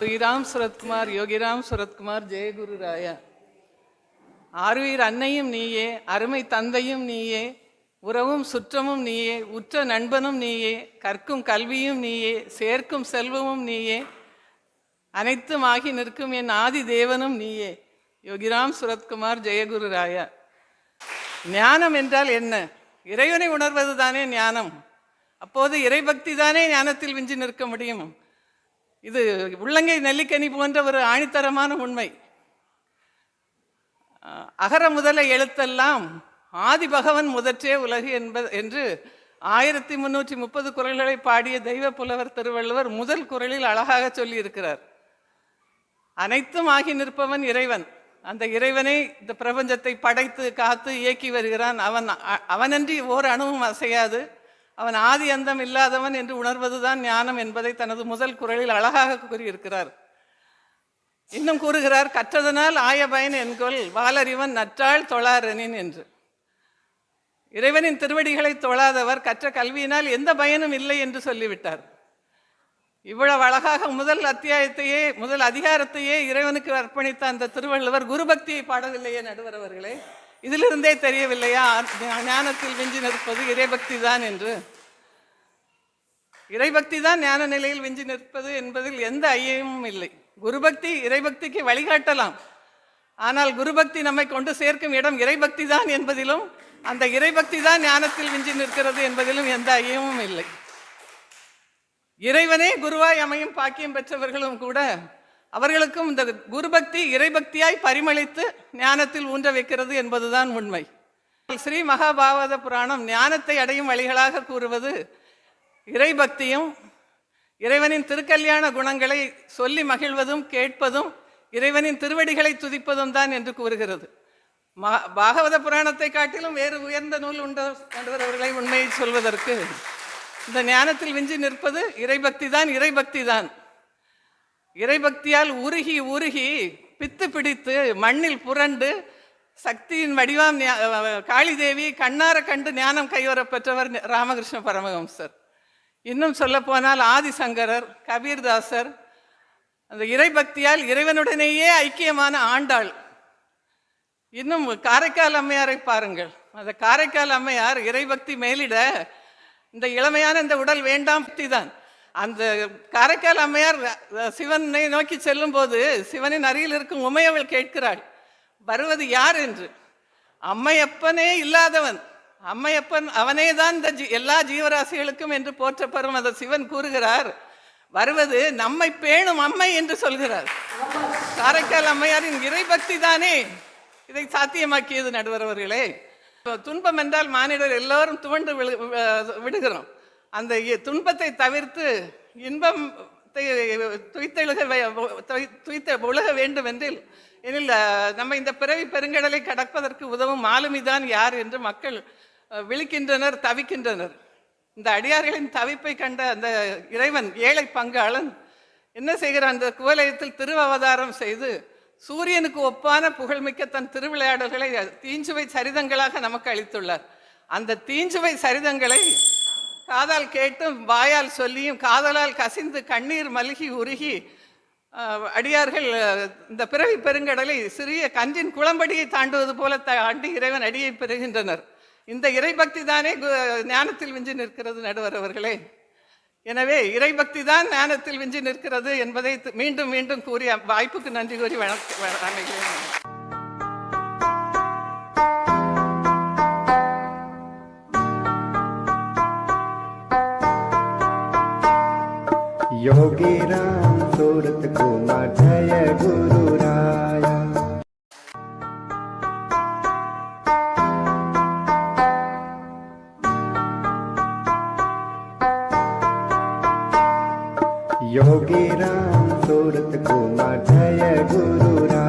ஸ்ரீராம் சுரத்குமார் யோகிராம் சுரத்குமார் ஜெயகுரு ராயா. அன்னையும் நீயே அருமை தந்தையும் நீயே உறவும் சுற்றமும் நீயே உற்ற நண்பனும் நீயே கற்கும் கல்வியும் நீயே சேர்க்கும் செல்வமும் நீயே அனைத்தும் ஆகி நிற்கும் என் ஆதி தேவனும் நீயே யோகிராம் சுரத்குமார் ஜெயகுரு ராயா. ஞானம் என்றால் என்ன? இறைவனை உணர்வது தானே ஞானம். அப்போது இறைபக்தி தானே ஞானத்தில் விஞ்சி நிற்க முடியும். இது உள்ளங்கை நெல்லிக்கனி போன்ற ஒரு ஆணித்தரமான உண்மை. அகர முதல எழுத்தெல்லாம் ஆதி பகவன் முதற்றே உலகு என்பது என்று ஆயிரத்தி முன்னூற்றி முப்பது குரல்களை பாடிய தெய்வ புலவர் திருவள்ளுவர் முதல் குரலில் அழகாக சொல்லியிருக்கிறார். அனைத்தும் ஆகி நிற்பவன் இறைவன். அந்த இறைவனை இந்த பிரபஞ்சத்தை படைத்து காத்து இயக்கி வருகிறான். அவன் அவனன்றி ஓர் அணுவும் அசையாது. அவன் ஆதி அந்தம் இல்லாதவன் என்று உணர்வதுதான் ஞானம் என்பதை தனது முதல் குரலில் அழகாக கூறியிருக்கிறார். இன்னும் கூறுகிறார் கற்றதனால் ஆய பயன் என்கொள் வாலறிவன் நற்றாள் தொழாரனின் என்று. இறைவனின் திருவடிகளை தொழாதவர் கற்ற கல்வியினால் எந்த பயனும் இல்லை என்று சொல்லிவிட்டார். இவ்வளவு அழகாக முதல் அத்தியாயத்தையே முதல் அதிகாரத்தையே இறைவனுக்கு அர்ப்பணித்த அந்த திருவள்ளுவர் குருபக்தியை பாடவில்லையே நடுவர் அவர்களே. இதிலிருந்தே தெரியவில்லையா? ஞானத்தில் விஞ்சி நிற்பது இறைபக்தி தான் என்று. இறைபக்தி தான் ஞான நிலையில் விஞ்சி நிற்பது என்பதில் எந்த ஐயமும் இல்லை. குருபக்தி இறைபக்திக்கு வழிகாட்டலாம். ஆனால் குருபக்தி நம்மை கொண்டு சேர்க்கும் இடம் இறைபக்தி தான் என்பதிலும் அந்த இறைபக்தி தான் ஞானத்தில் விஞ்சி நிற்கிறது என்பதிலும் எந்த ஐயமும் இல்லை. இறைவனே குருவாய் அமையும் பாக்கியம் பெற்றவர்களும் கூட அவர்களுக்கும் இந்த குருபக்தி இறைபக்தியாய் பரிமளித்து ஞானத்தில் ஊன்ற வைக்கிறது என்பதுதான் உண்மை. ஸ்ரீ மகாபாவத புராணம் ஞானத்தை அடையும் வழிகளாக கூறுவது இறைபக்தியும் இறைவனின் திருக்கல்யாண குணங்களை சொல்லி மகிழ்வதும் கேட்பதும் இறைவனின் திருவடிகளை துதிப்பதும் தான் என்று கூறுகிறது. மா பாகவத புராணத்தை காட்டிலும் வேறு உயர்ந்த நூல் உண்டு அவர்களை உண்மையை சொல்வதற்கு இந்த ஞானத்தில் விஞ்சி நிற்பது இறைபக்தி தான் இறைபக்தி தான். இறைபக்தியால் உருகி உருகி பித்து பிடித்து மண்ணில் புரண்டு சக்தியின் வடிவாம் காளிதேவி கண்ணார கண்டு ஞானம் கைவரப் பெற்றவர் ராமகிருஷ்ண பரமஹம்சர். இன்னும் சொல்லப்போனால் ஆதிசங்கரர் கபீர்தாசர் அந்த இறைபக்தியால் இறைவனுடனேயே ஐக்கியமான ஆண்டாள். இன்னும் காரைக்கால் அம்மையாரை பாருங்கள். அந்த காரைக்கால் அம்மையார் இறைபக்தி மேலிட இந்த இளமையான இந்த உடல் வேண்டாம் பக்தி தான் அந்த காரைக்கால் அம்மையார் சிவனை நோக்கி செல்லும்போது சிவனின் அருகில் இருக்கும் உமையவள் கேட்கிறாள் வருவது யார் என்று? அம்மையப்பனே இல்லாதவன். அம்மையப்பன் அவனே தான் இந்த ஜீ- எல்லா ஜீவராசிகளுக்கும் என்று போற்றப்பெறும் அந்த சிவன் கூறுகிறார். வருவது நம்மை பேணும் அம்மை என்று சொல்கிறார். காரைக்கால் அம்மையாரின் இறைபக்தி தானே? இதை சாத்தியமாக்கியது நடுவர் அவர்களே துன்பம் என்றால் மானிடர் எல்லோரும் துவண்டு விழு விடுகிறோம். அந்த இ- துன்பத்தை தவிர்த்து இன்பம் துய்த்தெழுக துய்த்த உலக வேண்டும் என்றில் எனில் நம்ம இந்த பிறவி பெருங்கடலை கடப்பதற்கு உதவும் மாலுமிதான் யார் என்று மக்கள் விழிக்கின்றனர் தவிக்கின்றனர். இந்த அடியார்களின் தவிப்பை கண்ட அந்த இறைவன் ஏழை பங்காளன் என்ன செய்கிறான்? அந்த குவலயத்தில் திரு அவதாரம் செய்து சூரியனுக்கு ஒப்பான புகழ்மிக்க தன் திருவிளையாடல்களை தீஞ்சுவை சரிதங்களாக நமக்கு அளித்துள்ளார். அந்த தீஞ்சுவை சரிதங்களை காதால் கேட்டும் வாயால் சொல்லியும் காதலால் கசிந்து கண்ணீர் மல்கி உருகி அடியார்கள் இந்த பிறவி பெருங்கடலை சிறிய கஞ்சின் குளம்படியை தாண்டுவது போல தாண்டி இறைவன் அடியை பெறுகின்றனர். இந்த இறைபக்தி தானே கு- ஞானத்தில் விஞ்சி நிற்கிறது நடுவர் அவர்களே. எனவே இறைபக்தி தான் ஞானத்தில் விஞ்சி நிற்கிறது என்பதை மீண்டும் மீண்டும் கூறி வாய்ப்புக்கு நன்றி கூறி வணக்கம் યોગી રામ સુરત કુમાર જય ગુરુ રાયા યોગી રામ સુરત કુમાર જય ગુરુ રામ